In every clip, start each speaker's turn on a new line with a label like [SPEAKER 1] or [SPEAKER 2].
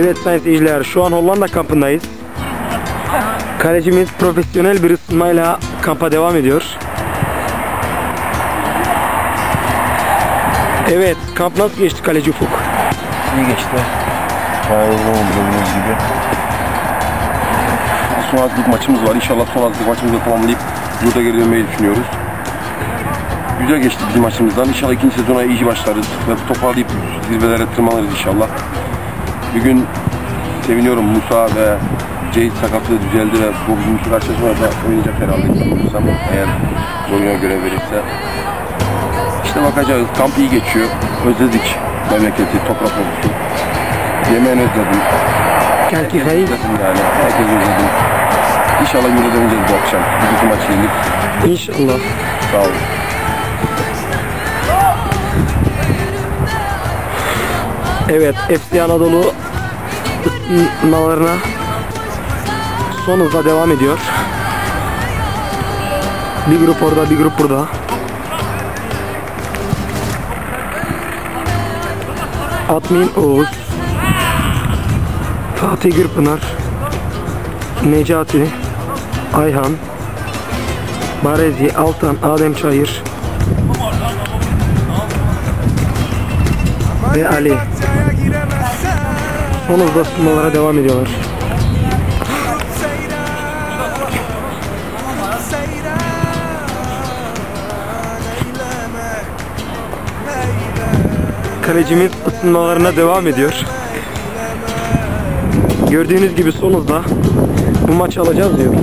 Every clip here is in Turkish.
[SPEAKER 1] Evet sayın seyirciler şu an Hollanda kampındayız. Kalecimiz profesyonel bir ısınmayla kampa devam ediyor. Evet kamp nasıl geçti kaleci Ufuk?
[SPEAKER 2] İyi geçti. Bayağı uzun oldu gibi. Son hazırlık maçımız var. İnşallah son hazırlık maçımızı tamamlayıp yurda geri dönmeyi düşünüyoruz. Güzel geçti bizim maçımızdan. İnşallah ikinci sezona iyi başlarız ve toparlayıp zirvelere tırmanırız inşallah. Bugün seviniyorum Musa ve Ceyit sakatlığı düzeldi ve bu şu karşılaşmada da oynayacak herhalde. Musa eğer oyuna görev verirse. İşte bakacağız. Kamp iyi geçiyor. Özledik memleketi, toprak olsun. Yemeğini özledim.
[SPEAKER 1] Hayır.
[SPEAKER 2] Özledim yani. Herkes özledim. İnşallah yurda döneceğiz bu akşam. Bugünkü maçı yenip.
[SPEAKER 1] İnşallah.
[SPEAKER 2] Sağ olun.
[SPEAKER 1] Evet FC Anadolu ısınmalarına son hızla devam ediyor. Bir grup orada bir grup burada. Admin Oğuz Fatih Gürpınar Necati Ayhan Barezi Altan Adem Çayır ve Ali son ısınmalara devam ediyorlar. Kalecimiz ısınmalarına devam ediyor. Gördüğünüz gibi son hızla bu maçı alacağız diyor.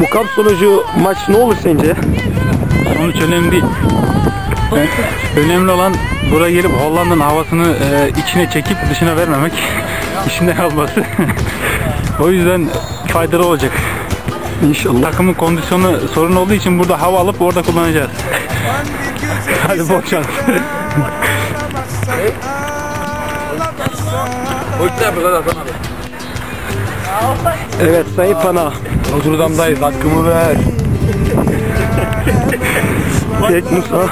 [SPEAKER 1] Bu kamp sonucu maç ne olur sence?
[SPEAKER 3] Sonuç önemli değil. önemli olan buraya gelip Hollanda'nın havasını e, içine çekip dışına vermemek. içinde kalması. o yüzden faydalı olacak.
[SPEAKER 1] İnşallah.
[SPEAKER 3] Takımın kondisyonu sorun olduğu için burada hava alıp orada kullanacağız. Hadi bol şans.
[SPEAKER 1] Evet Sayın Pana.
[SPEAKER 2] Rotterdam'dayız. Hakkımı ver.
[SPEAKER 1] Tek Musa.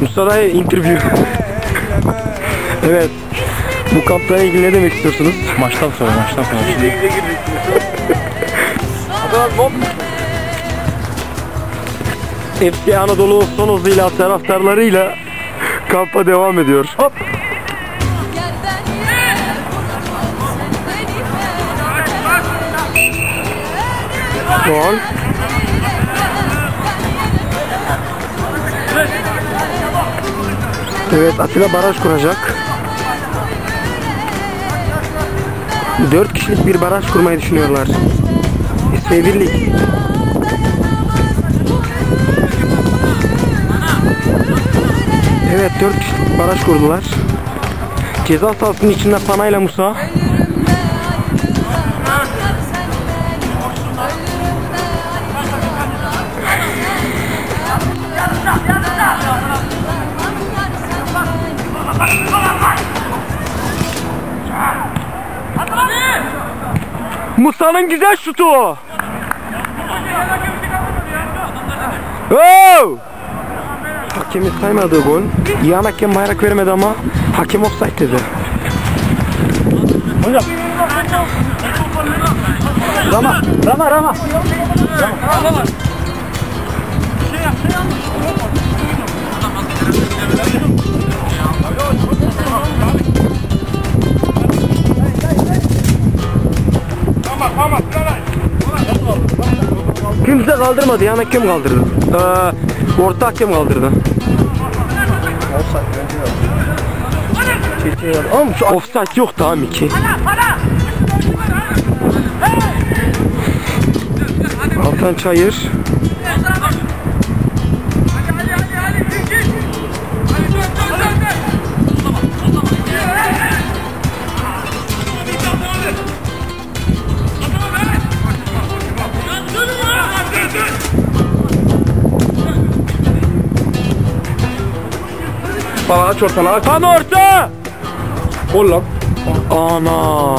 [SPEAKER 1] Musa Dayı interview. evet. Bu kampla ilgili ne demek istiyorsunuz?
[SPEAKER 3] Maçtan sonra, maçtan sonra. Şimdi
[SPEAKER 1] FC Anadolu son hızıyla taraftarlarıyla kampa devam ediyor. Hop. Gol. Evet Atilla baraj kuracak. Dört kişilik bir baraj kurmayı düşünüyorlar. İsmi birlik. Evet 4 kişilik baraj kurdular. Ceza sahasının içinde Panayla Musa. Musa'nın güzel şutu. Oh! Hakemin saymadığı gol. Yan hakem bayrak vermedi ama hakem offside dedi.
[SPEAKER 3] Rama, Rama, Rama.
[SPEAKER 1] Kimse kaldırmadı. Yan hakem kaldırdı. Ee, orta hakem kaldırdı. Şu offside yok tamam iki. Altan Çayır.
[SPEAKER 2] Bana aç ortana aç.
[SPEAKER 1] Pan orta!
[SPEAKER 2] Gol lan.
[SPEAKER 1] Ana.